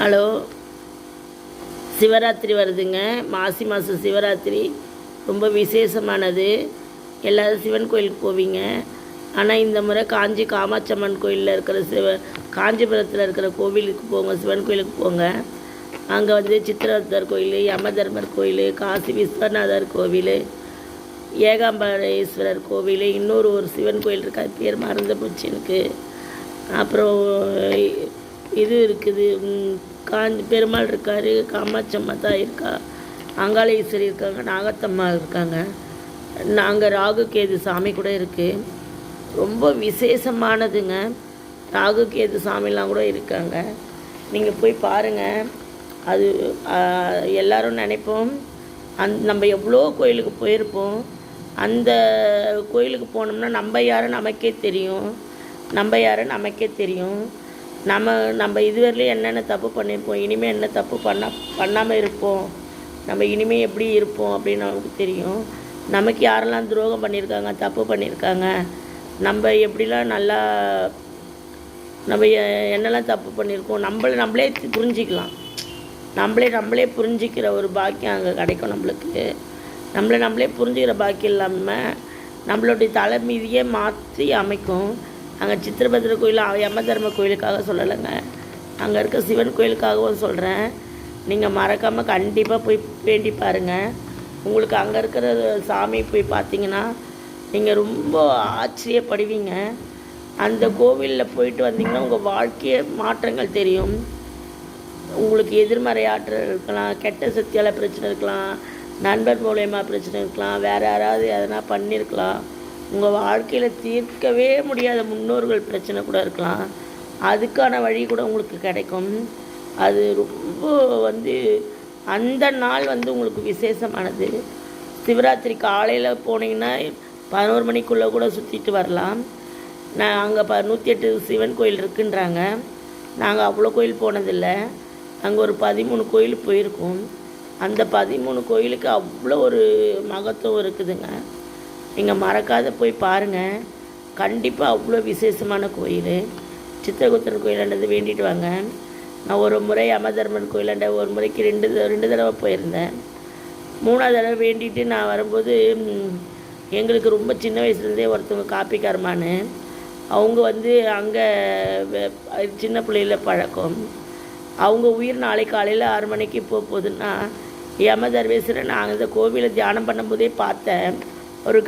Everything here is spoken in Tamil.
ஹலோ. சிவராத்திரி வருதுங்க. மாசி மாதம் சிவராத்திரி. ரொம்ப விசேஷமானது. எல்லோரும் சிவன் கோயிலுக்கு போவீங்க. ஆனால் இந்த முறை காஞ்சி காமாட்சம்மன் கோயிலில் இருக்கிற சிவ காஞ்சிபுரத்தில் இருக்கிற கோவிலுக்கு போங்க சிவன் கோயிலுக்கு போங்க. அங்கே வந்து சித்திரவர்த்தர் கோயில் யமதர்மர் கோயில் காசி விஸ்வநாதர் கோவில் ஏகாம்பரேஸ்வரர் கோவில் இன்னொரு ஒரு சிவன் கோயில் இருக்கு. அது பேர் மறந்து போச்சு எனக்கு. அப்புறம் இது இருக்குது காஞ்சி பெருமாள் இருக்கார் காமாட்சம்மா தான் இருக்கா அங்காளேஸ்வரி இருக்காங்க நாகத்தம்மா இருக்காங்க. நாங்கள் ராகு கேது சாமி கூட இருக்குது ரொம்ப விசேஷமானதுங்க. ராகு கேது சாமிலாம் கூட இருக்காங்க. நீங்கள் போய் பாருங்கள் அது எல்லாரும் நினைப்போம். அந் நம்ம எவ்வளோ கோயிலுக்கு போயிருப்போம். அந்த கோயிலுக்கு போனோம்னா நம்ம யாரும் நமக்கே தெரியும். நம்ம யாரும் நமக்கே தெரியும். நம்ம நம்ம இதுவரையிலும் என்னென்ன தப்பு பண்ணியிருப்போம் இனிமேல் என்ன தப்பு பண்ண பண்ணாமல் இருப்போம் நம்ம இனிமேல் எப்படி இருப்போம் அப்படின்னு நமக்கு தெரியும். நமக்கு யாரெல்லாம் துரோகம் பண்ணியிருக்காங்க தப்பு பண்ணியிருக்காங்க நம்ம எப்படிலாம் நல்லா நம்ம எ- என்னெல்லாம் தப்பு பண்ணியிருக்கோம் நம்மளை நம்மளே புரிஞ்சிக்கலாம். நம்மளே நம்மளே புரிஞ்சிக்கிற ஒரு பாக்கியம் அங்கே கிடைக்கும் நம்மளுக்கு. நம்மளை நம்மளே புரிஞ்சுக்கிற பாக்கியம் இல்லாமல் நம்மளுடைய தலைமீதியே மாற்றி அமைக்கும். அங்கே சித்திரபத்திர கோயில் யம தர்ம கோயிலுக்காக சொல்லலைங்க. அங்கே இருக்க சிவன் கோயிலுக்காகவும் சொல்கிறேன் நீங்கள் மறக்காமல் கண்டிப்பாக போய் வேண்டி பாருங்கள் உங்களுக்கு அங்கே இருக்கிற சாமி போய் பார்த்தீங்கன்னா நீங்கள் ரொம்ப ஆச்சரியப்படுவீங்க. அந்த கோவிலில் போயிட்டு வந்தீங்கன்னா உங்கள் வாழ்க்கையே மாற்றங்கள் தெரியும். உங்களுக்கு எதிர்மறை ஆற்றல் இருக்கலாம் கெட்ட சக்தியால் பிரச்சனை இருக்கலாம் நண்பர் மூலயமா பிரச்சனை இருக்கலாம் வேறு யாராவது எதனா பண்ணியிருக்கலாம் உங்கள் வாழ்க்கையில் தீர்க்கவே முடியாத முன்னோர்கள் பிரச்சனை கூட இருக்கலாம். அதுக்கான வழி கூட உங்களுக்கு கிடைக்கும். அது ரொம்ப வந்து அந்த நாள் வந்து உங்களுக்கு விசேஷமானது. சிவராத்திரி காலையில் போனீங்கன்னா பதினோரு மணிக்குள்ளே கூட சுற்றிட்டு வரலாம். நான் அங்கே ப நூற்றி எட்டு சிவன் கோயில் இருக்குன்றாங்க. நாங்கள் அவ்வளோ கோயில் போனதில்லை. அங்கே ஒரு பதிமூணு கோயில் போயிருக்கோம். அந்த பதிமூணு கோயிலுக்கு அவ்வளோ ஒரு மகத்துவம் இருக்குதுங்க. நீங்கள் மறக்காத போய் பாருங்கள் கண்டிப்பாக அவ்வளோ விசேஷமான கோயில். சித்திரகுப்தன் கோயிலாண்டது வேண்டிட்டு வாங்க. நான் ஒரு முறை அமதர்மன் கோயிலாண்ட ஒரு முறைக்கு ரெண்டு ரெண்டு தடவை போயிருந்தேன். மூணாவது தடவை வேண்டிட்டு நான் வரும்போது எங்களுக்கு ரொம்ப சின்ன வயசுலேருந்தே ஒருத்தவங்க காப்பிக்காரமானு அவங்க வந்து அங்கே சின்ன பிள்ளையில பழக்கம். அவங்க உயிர் நாளை காலையில் ஆறு மணிக்கு போக போகுதுன்னா யம தர்வேஸ்வரன் நான் அந்த கோவிலை தியானம் பண்ணும்போதே பார்த்தேன். ஒரு